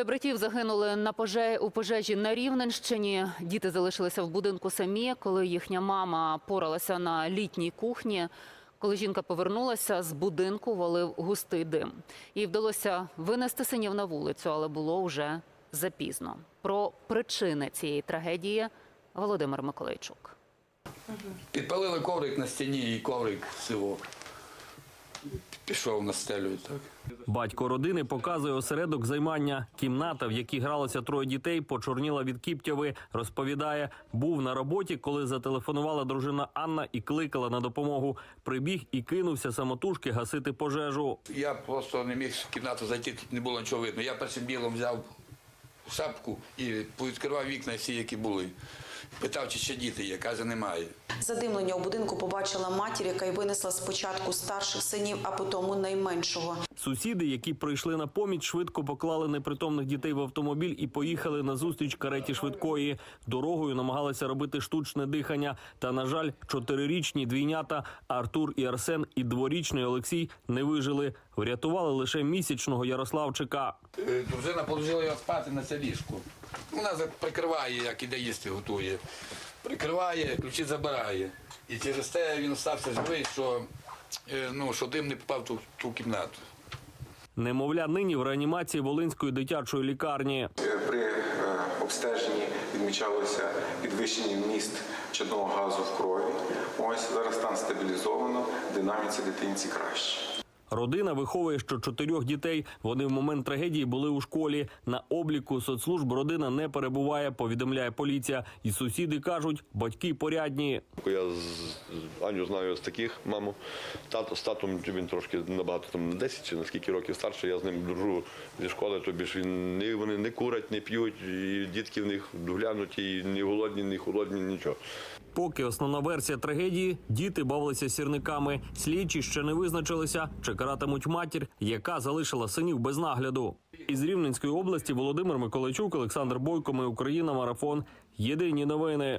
Троє братів загинули на поже... у пожежі на Рівненщині. Діти залишилися в будинку самі, коли їхня мама поралася на літній кухні. Коли жінка повернулася, з будинку валив густий дим. Їй вдалося винести синів на вулицю, але було вже запізно. Про причини цієї трагедії Володимир Миколайчук. Підпалили коврик на стіні і коврик всього. Пішов на стелю так. Батько родини показує осередок займання. Кімната, в якій гралося троє дітей, почорніла від кіптяви. Розповідає, був на роботі, коли зателефонувала дружина Анна і кликала на допомогу. Прибіг і кинувся самотужки гасити пожежу. Я просто не міг в кімнату зайти, тут не було нічого видно. Я першим білом взяв шапку і повідкривав вікна всі, які були. Питав, чи ще діти є, каже, немає. Задимлення у будинку побачила матір, яка й винесла спочатку старших синів, а потім найменшого. Сусіди, які прийшли на поміч, швидко поклали непритомних дітей в автомобіль і поїхали на зустріч кареті швидкої. Дорогою намагалися робити штучне дихання. Та, на жаль, чотирирічні двійнята Артур і Арсен і дворічний Олексій не вижили. Врятували лише місячного Ярославчика. Е, Дружина положила його спати на це ліжко. Вона прикриває, як іде їсти готує. Прикриває, ключі забирає. І через те він стався живий, що, е, ну, що дим не попав в ту, ту кімнату. Немовля нині в реанімації Волинської дитячої лікарні. При е, обстеженні відмічалося підвищення вміст чадного газу в крові. Ось зараз стан стабілізовано, динаміці дитинці краще. Родина виховує ще чотирьох дітей. Вони в момент трагедії були у школі. На обліку соцслужб родина не перебуває, повідомляє поліція. І сусіди кажуть, батьки порядні. Я з Аню знаю з таких маму. Тато з татом він трошки набагато там на 10 чи на скільки років старший. Я з ним дружу зі школи, тобі ж він не вони не курять, не п'ють, і дітки в них доглянуті, і ні голодні, ні холодні, нічого. Поки основна версія трагедії діти бавилися сірниками. Слідчі ще не визначилися, чи каратимуть матір, яка залишила синів без нагляду. Із Рівненської області Володимир Миколайчук, Олександр Бойко. Ми Україна. Марафон. Єдині новини.